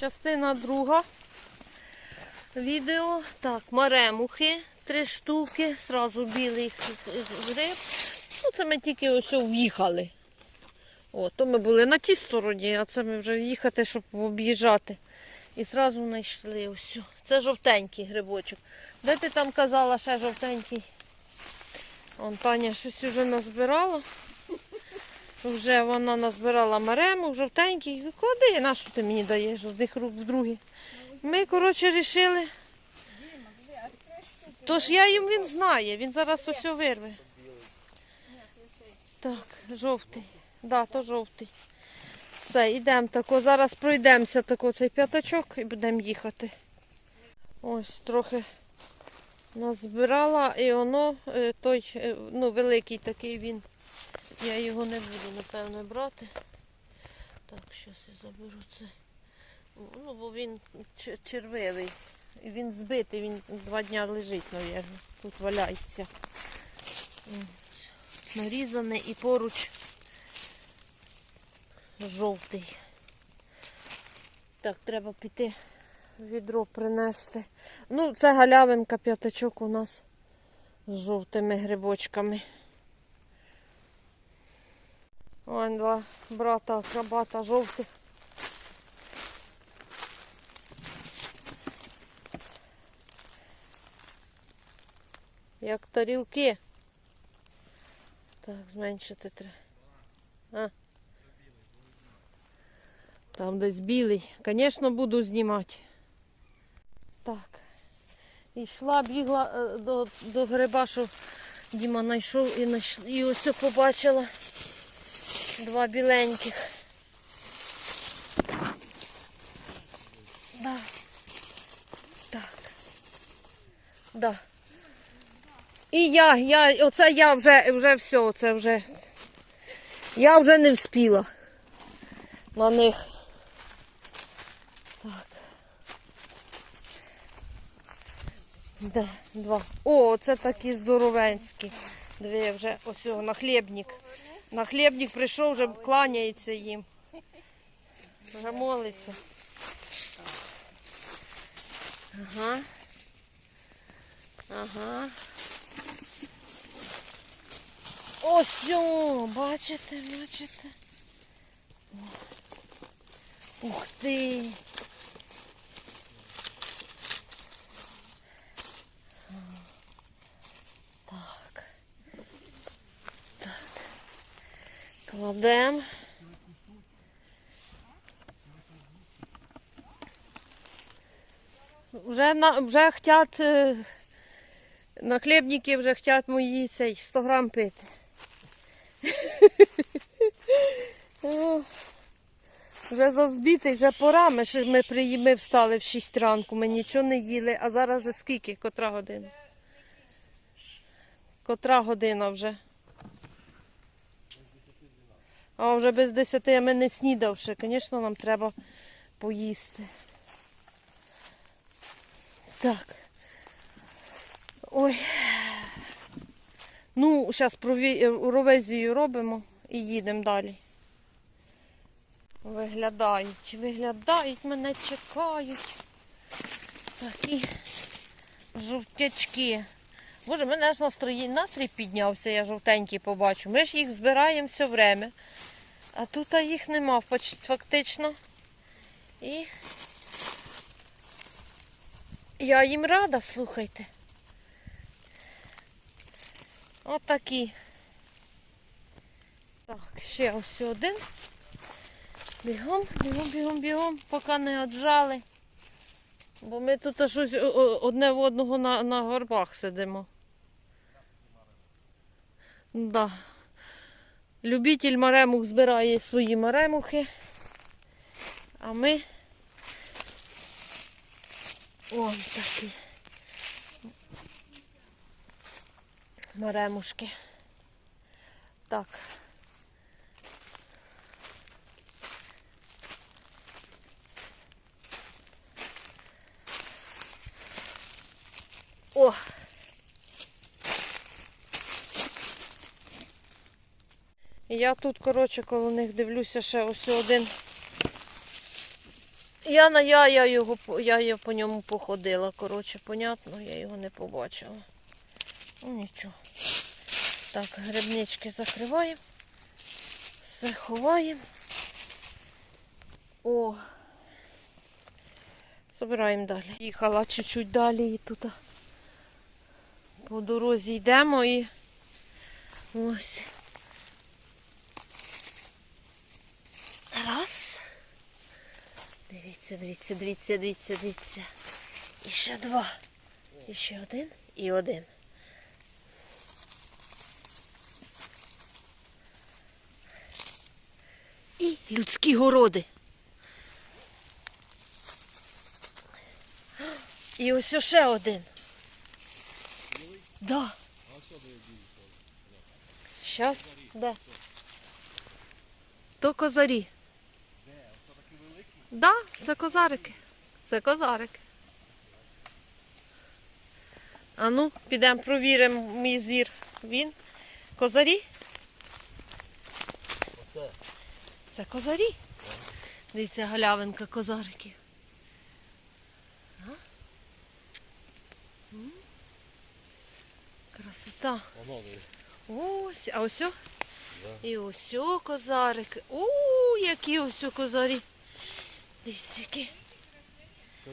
Частина друга. Відео. Так, маремухи, три штуки, сразу білий гриб. Ну, це ми тільки ось в'їхали. О, то ми були на тій стороні, а це ми вже їхати, щоб об'їжджати. І одразу знайшли ось. Це жовтенький грибочок. Де ти там казала ще жовтенький? Вон Таня щось вже назбирала. Вже вона назбирала марему, жовтенький. Клади, на що ти мені даєш з одних рук в другі? Ми, коротше, вирішили. Тож я їм він знає, він зараз ось вирве. Так, жовтий. Да, то жовтий. Все, йдемо тако. Зараз пройдемося тако цей п'ятачок і будемо їхати. Ось трохи назбирала і воно е, той, е, ну, великий такий він. Я його не буду, напевно, брати. Так, зараз я заберу цей. Ну, бо він червивий. Він збитий, він два дня лежить, мабуть. Тут валяється. Нарізаний і поруч жовтий. Так, треба піти відро принести. Ну, це галявинка, п'ятачок у нас з жовтими грибочками. Ось два брата акробата жовтих. Як тарілки. Так, зменшити треба. Там десь білий. Звісно, буду знімати. Так. І йшла, бігла е, до, до гриба, що Діма знайшов і, і ось побачила два біленьких. Да. Так. Да. І я, я, оце я вже, вже все, оце вже. Я вже не вспіла на них. Так. Да, два. О, це такі здоровенські. Я вже ось на хлібник. На хлібник прийшов, вже кланяється їм. Вже молиться. Ага. Ага. Ось, о, бачите, бачите. Ух ти. Кладемо. Вже, на, вже хотять, е, на хлібники вже хотять мої цей 100 грам пити. Вже зазбітий, вже пора. Ми, ж- ми, приї- ми встали в 6 ранку, ми нічого не їли, а зараз вже скільки? Котра година? Котра година вже? А вже без 10 а ми не снідавши. Звісно, нам треба поїсти. Так. Ой. Ну, зараз ровезію робимо і їдемо далі. Виглядають, виглядають, мене чекають. Такі жовтячки. Боже, мене ж настрій, настрій піднявся, я жовтенький побачу. Ми ж їх збираємо все время. А тут їх нема фактично. І я їм рада, слухайте. Отакі. Так, ще ось один. Бігом, бігом, бігом, бігом, поки не отжали. Бо ми тут щось одне в одного на, на горбах сидимо. Да. Любитель маремух збирає свої маремухи. А ми Вон такі маремушки. Так. О! Я тут, коротше, коло них дивлюся ще ось один Я на я, я його я, я по ньому походила. Коротше, понятно, я його не побачила. Ну нічого. Так, грибнички закриваємо. Все ховаємо. О. Забираємо далі. Їхала чуть-чуть далі і тут. По дорозі йдемо і ось. Раз. Дивіться, дивіться, дивіться, дивіться, дивіться. І ще два. І ще один і один. І людські городи. І ось ще один. Да. Щас, де? То козарі. Да, це козарики. Це козарики. А ну, підемо провіримо мій зір. Він. Козарі? Оце. Це козарі. Дивіться, галявинка козариків. Красота. Ось, а ось. о. Да. І ось о козарики. У, які ось о козарі. Дивіться, які.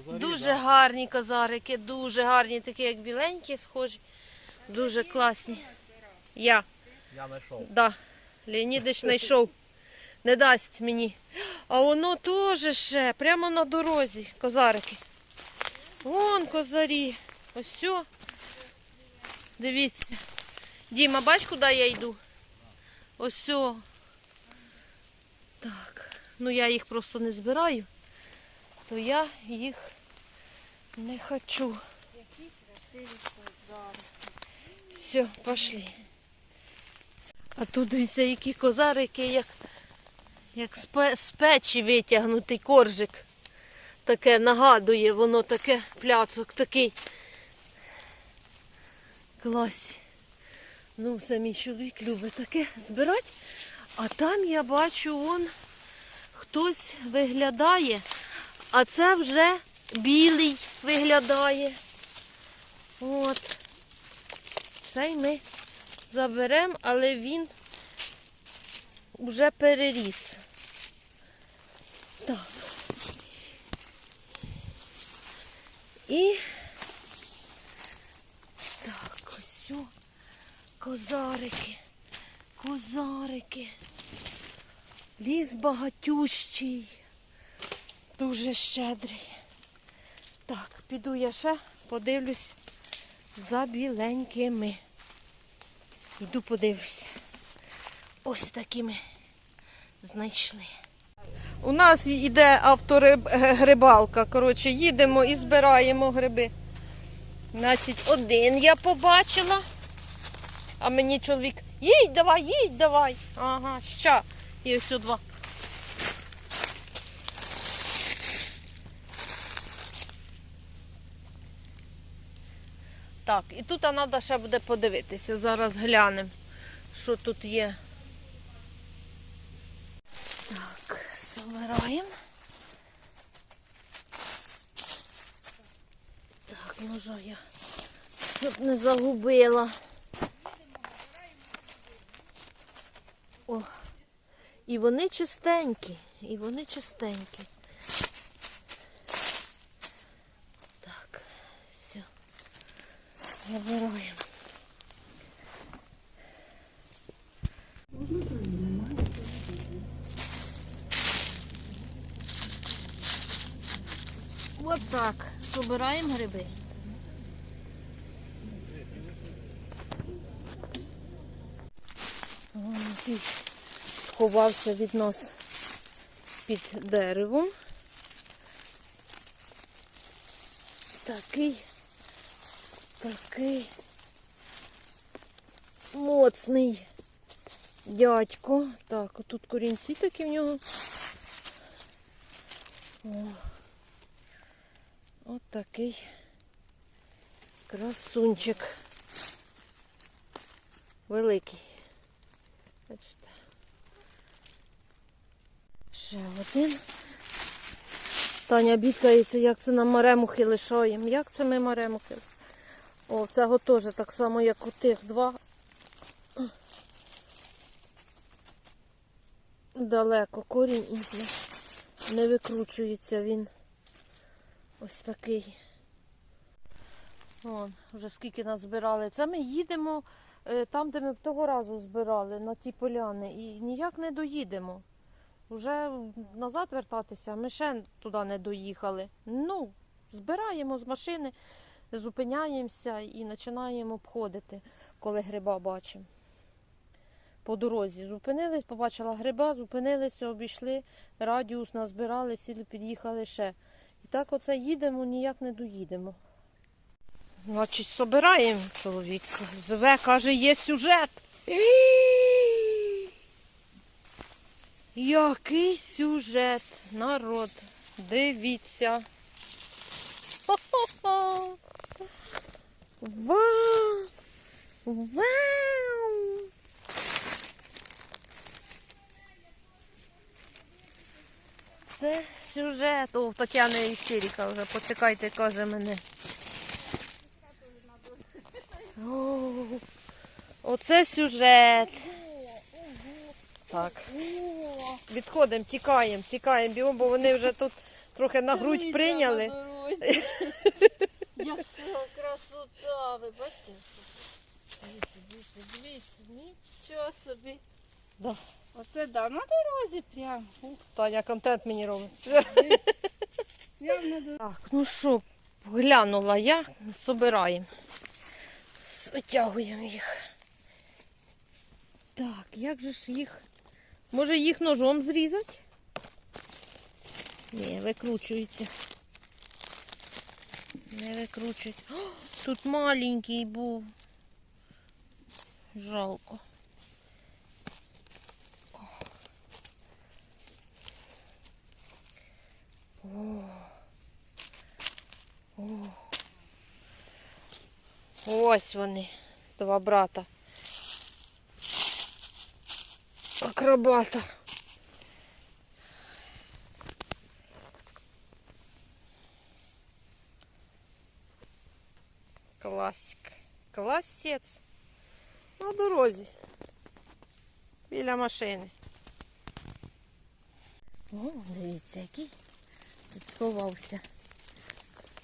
Дуже гарні козарики, дуже гарні, такі як біленькі, схожі. Дуже класні. Я, Я знайшов. да. Леонідич знайшов. Не дасть мені. А воно теж ще, прямо на дорозі, козарики. Вон козарі. Ось все. Дивіться. Діма, бач, куди я йду? Ось все. Так. Ну я їх просто не збираю, то я їх не хочу. Все, пошли. А тут дивіться, які козарики, як, як з печі витягнутий коржик. Таке нагадує, воно таке пляцок такий. Клас. Ну, це мій чоловік любить таке збирати. А там я бачу, он хтось виглядає, а це вже білий виглядає. От. Цей ми заберемо, але він вже переріс. Так. І так, ось о, козарики, козарики. Ліс багатющий, дуже щедрий. Так, піду я ще подивлюсь за біленькими. Йду подивлюся. Ось такими знайшли. У нас йде авторибалка. Коротше, їдемо і збираємо гриби. Значить, один я побачила. А мені чоловік, їдь давай, їдь давай. Ага, ща. І ось два. Так, і тут треба ще буде подивитися. Зараз глянемо, що тут є. Так, забираємо. Так, ножа я, щоб не загубила. О, і вони чистенькі, і вони чистенькі. Так, все. Забираємо. От так. Собираємо гриби. Який сховався від нас під деревом. Такий, такий моцний дядько. Так, отут корінці такі в нього. О. От такий красунчик. Великий. Бачите. Ще один. Таня бідкається, як це нам маремухи лишаємо. Як це ми маремухи? О, цього теж так само, як у тих два. Далеко корінь і не- викручується він. Ось такий. Вон, вже скільки нас збирали. Це ми їдемо е, там, де ми того разу збирали, на ті поляни, і ніяк не доїдемо. Вже назад вертатися, ми ще туди не доїхали. Ну, збираємо з машини, зупиняємося і починаємо обходити, коли гриба бачимо. По дорозі зупинились, побачила гриба, зупинилися, обійшли, радіус назбирали, сіли, під'їхали ще. І так оце їдемо, ніяк не доїдемо. Значить, собираємо чоловік. Зве, каже, є сюжет. Який сюжет, народ. Дивіться. Вау! Вау! Це сюжет. О, в Тетяни істерика вже, почекайте, каже мене. О, оце сюжет. Так. Відходимо, тікаємо, тікаємо, бо вони вже тут трохи на грудь прийняли. Яка красота, ви бачите? Дивіться, дивіться, дивіться, нічого собі. Да. Оце да, на дорозі прям. Ух, Таня контент мені робить. прям на дорозі. Так, ну що, глянула я, собираємо. Витягуємо їх. Так, як же ж їх? Може їх ножом зрізати? Ні, викручується. Не викручується. О, тут маленький був. Жалко. О. Ось вони, два брата. Акробата. Класик. Класець. На дорозі. Біля машини. О, дивіться, який тут сховався.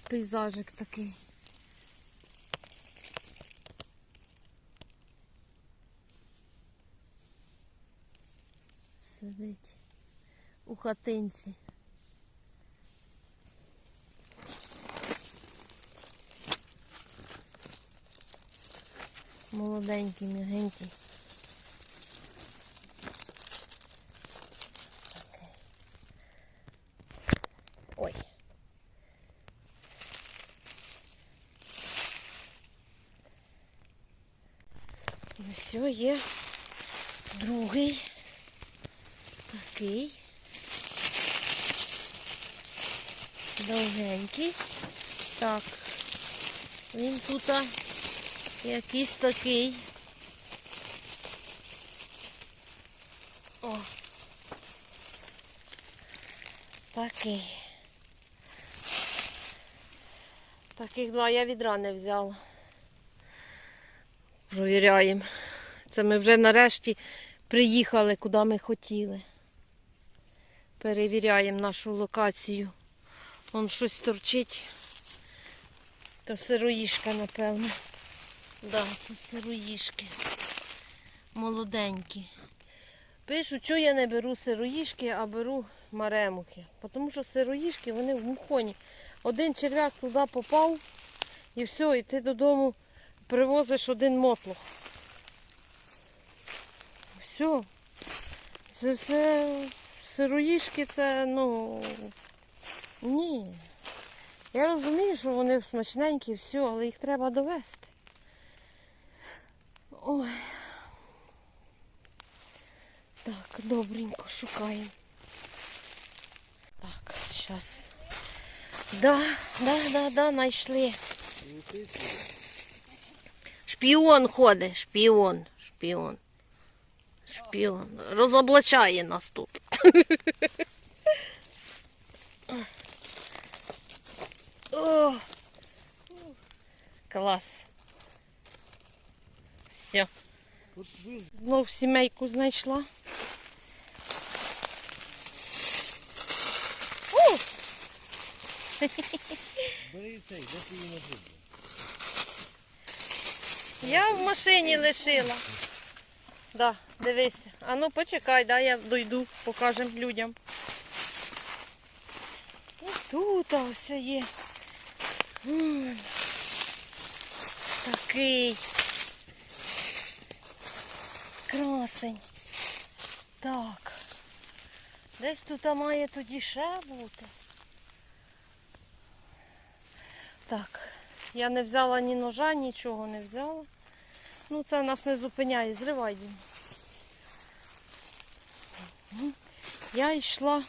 Пейзажик такий. Сидить у хатинці. Молоденький, мягенький. Ой. І все, є другий. Такий. Довгенький. Так. Він тут якийсь такий. О. Такий. Таких два я відра не взяла. Провіряємо. Це ми вже нарешті приїхали, куди ми хотіли. Перевіряємо нашу локацію. Вон щось торчить. То сироїшка, напевно. Да, це сироїшки. Молоденькі. Пишу, що я не беру сироїшки, а беру маремухи. Тому що сироїшки, вони в мухоні. Один черв'як туди попав і все, і ти додому привозиш один мотлох. Все. Це все сироїшки, це, ну. Ні. Я розумію, що вони смачненькі, все, але їх треба довести. Ой. Так, добренько шукаємо. Так, зараз. Да, да, да, да, знайшли. Шпіон ходить, шпіон, шпіон. Шпіон. Розоблачає нас тут. О! Клас. Все. Знов сімейку знайшла. О! бери цей, де ти її нажив? Я в машині лишила. Да, дивися. А ну почекай, да, я дойду, покажемо людям. І тут ось є. Такий. Красень. Так. Десь тут має тоді ще бути. Так. Я не взяла ні ножа, нічого не взяла. Ну, це нас не зупиняє, зривай. Мгм. Я йшла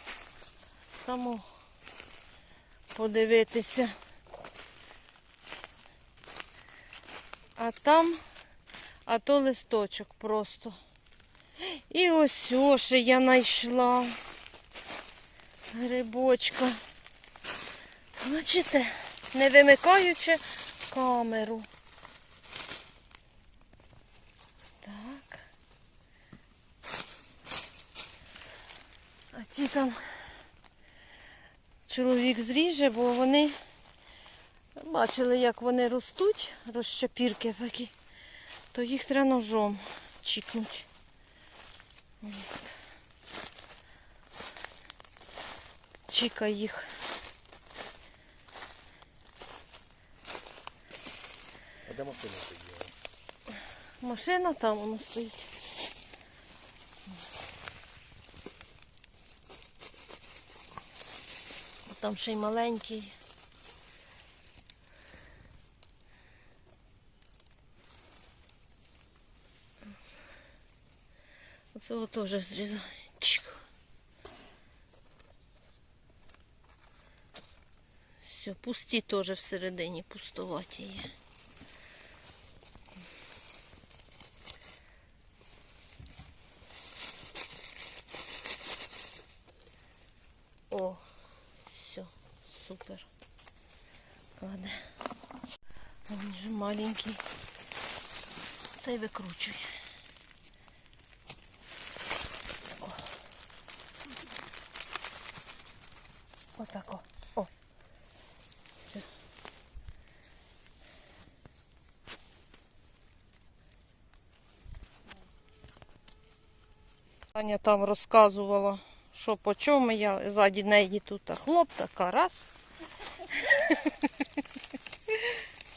само подивитися. А там, а то листочок просто. І ось ось я знайшла грибочка. Бачите? не вимикаючи камеру. Так. А ті там чоловік зріже, бо вони бачили, як вони ростуть, розчапірки такі, то їх треба ножом чікнути. Чікай їх. А де машина стоїть? Машина там воно стоїть. Там ще й маленький. Оцього теж зрізаю. Все, пусті теж всередині, пустуваті є. О, все, супер. Ладно. Він же маленький. Цей викручує. Аня там розказувала, що по чому я ззаді неї тут хлоп така раз.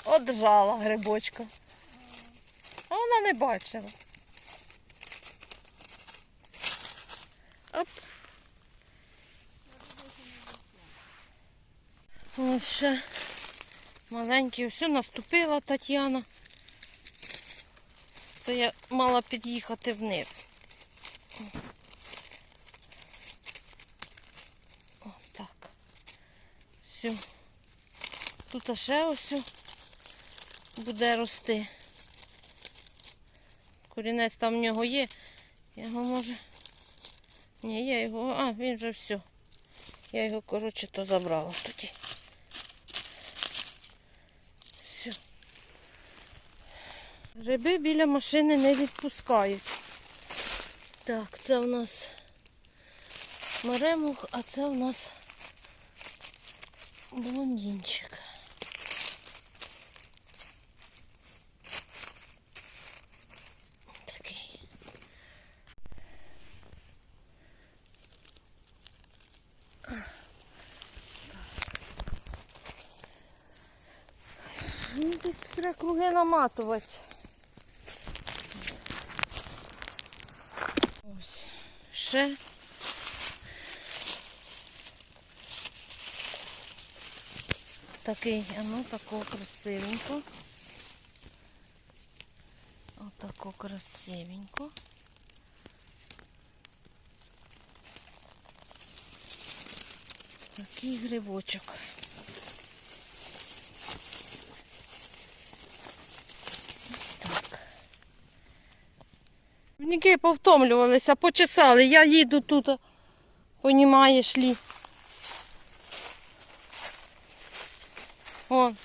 Оджала грибочка. А вона не бачила. Оп. Ось ще маленький. Все наступила Тетяна. Це я мала під'їхати вниз. О, так. Все. Тут ще ось буде рости. Корінець там в нього є. Я його може. Ні, я його. А, він вже все. Я його, коротше, то забрала тоді. Все. Гриби біля машини не відпускають. Так, це у нас маремух, а це у нас блондинчик. Такий. Ну, тут треба круги наматувати. Ось. Ще. Такий, а ну такого красивенько. Отако красивенько. Такий грибочок. Вніки повтомлювалися, почесали. Я їду тут, понімаєш лі. Вон.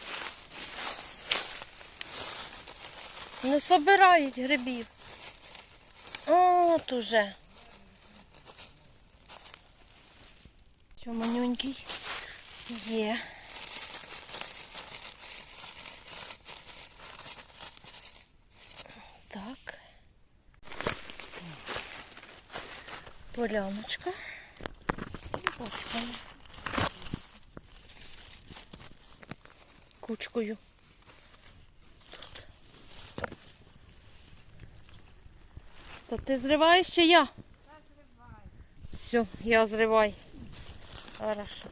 Не собирають грибів. От уже. Що манюнький? Є. Так. Поляночка. Бочками. Кучкою. Тут. То ти зриваєш чи я? зриваю. Все, я зривай. Хорошо.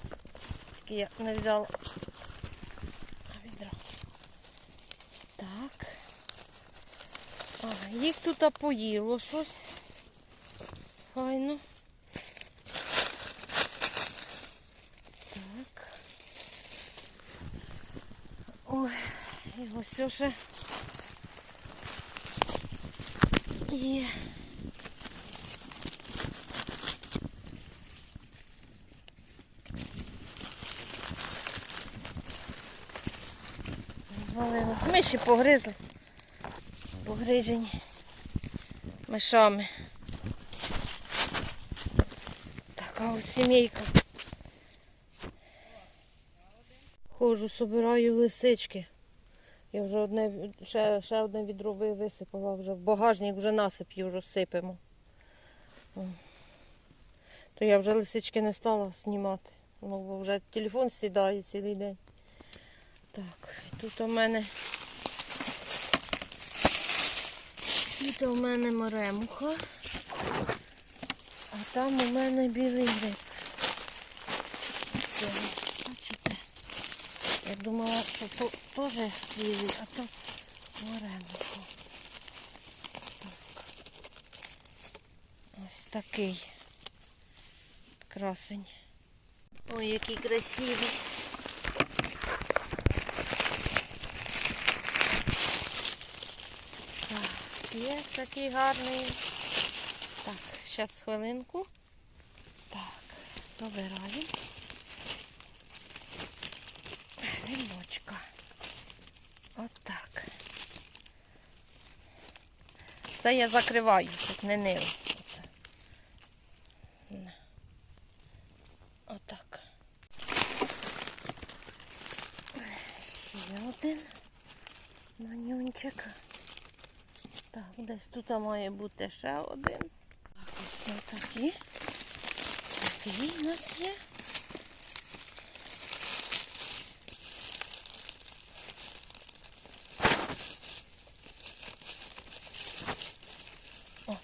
Тільки я не взяла відра. Так. Їх тут поїло щось. Файно. Так. Ой, і ось уже є. Звалила. Миші погризли. Погрижені мишами. Така от сімейка. Ходжу, собираю лисички. Я вже одне, ще, ще одне відро висипала, вже в багажник вже насип'ю розсипемо. О. То я вже лисички не стала знімати. Ну, бо вже телефон сідає цілий день. Так, тут у мене. Тут у мене маремуха. А там у мене білий гриб. Це, бачите? Я думала, що то теж білий, а то маремуха. Так. Ось такий красень. Ой, який красивий. Так, є такий гарний. Зараз хвилинку. Так, забираємо. Грибочка. Отак. Це я закриваю, щоб не нило. Отак. Ще один манюнчик. Так, десь тут має бути ще один. Такі. Такий у нас є. О.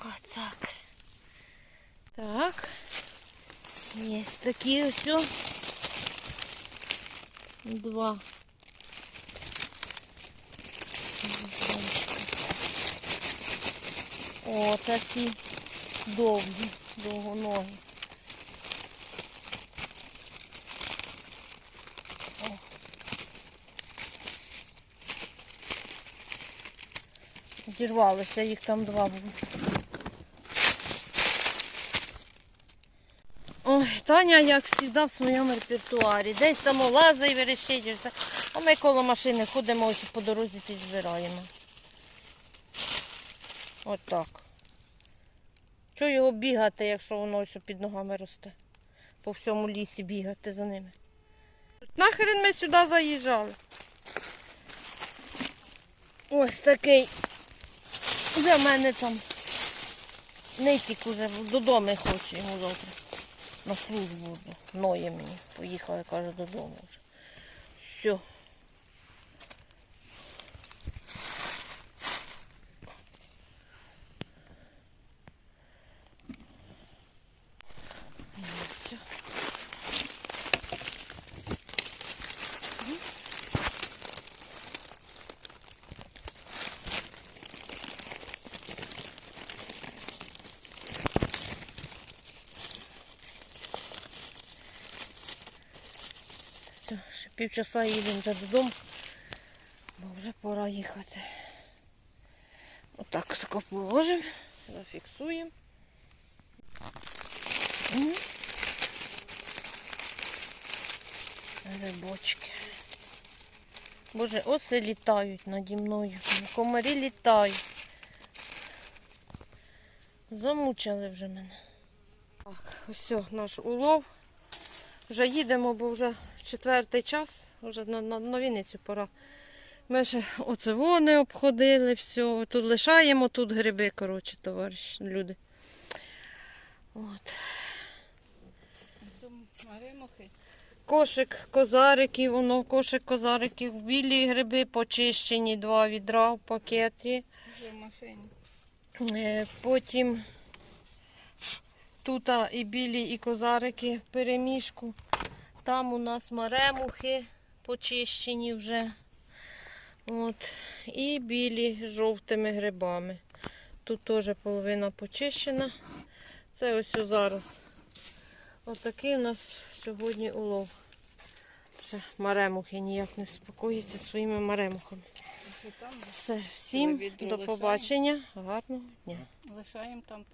Отак. Так. Є такі ось. Два. О, такі довгі, довгоногі. Зірвалися, їх там два було. Таня, як завжди, в своєму репертуарі. Десь там лазає, верещить. А ми коло машини ходимо ось по дорозі збираємо. От так. Чого його бігати, якщо воно ось під ногами росте? По всьому лісі бігати за ними. Нахрен ми сюди заїжджали. Ось такий. В мене там нитік уже додому хоче йому завтра. На службу ноє мені. Поїхала, каже, додому вже. Все. То ще півчаса їдемо вже додому, бо вже пора їхати. Отак тако положимо, зафіксуємо. М. Грибочки. Боже, оси літають наді мною. Комарі літають. Замучили вже мене. Так, ось наш улов. Вже їдемо, бо вже четвертий час, вже на, на, на Вінницю пора. Ми ще оце вони обходили, все. Тут лишаємо, тут гриби, коротше, товариші, люди. От. Кошик козариків, воно кошик козариків, білі гриби почищені, два відра в пакеті. Е, Потім тут і білі, і козарики в переміжку. Там у нас маремухи почищені вже. От. І білі з жовтими грибами. Тут теж половина почищена. Це ось зараз. Отакий у нас сьогодні улов. Ще маремухи ніяк не спокоїться своїми маремухами. Все, всім до побачення. Гарного дня. Лишаємо там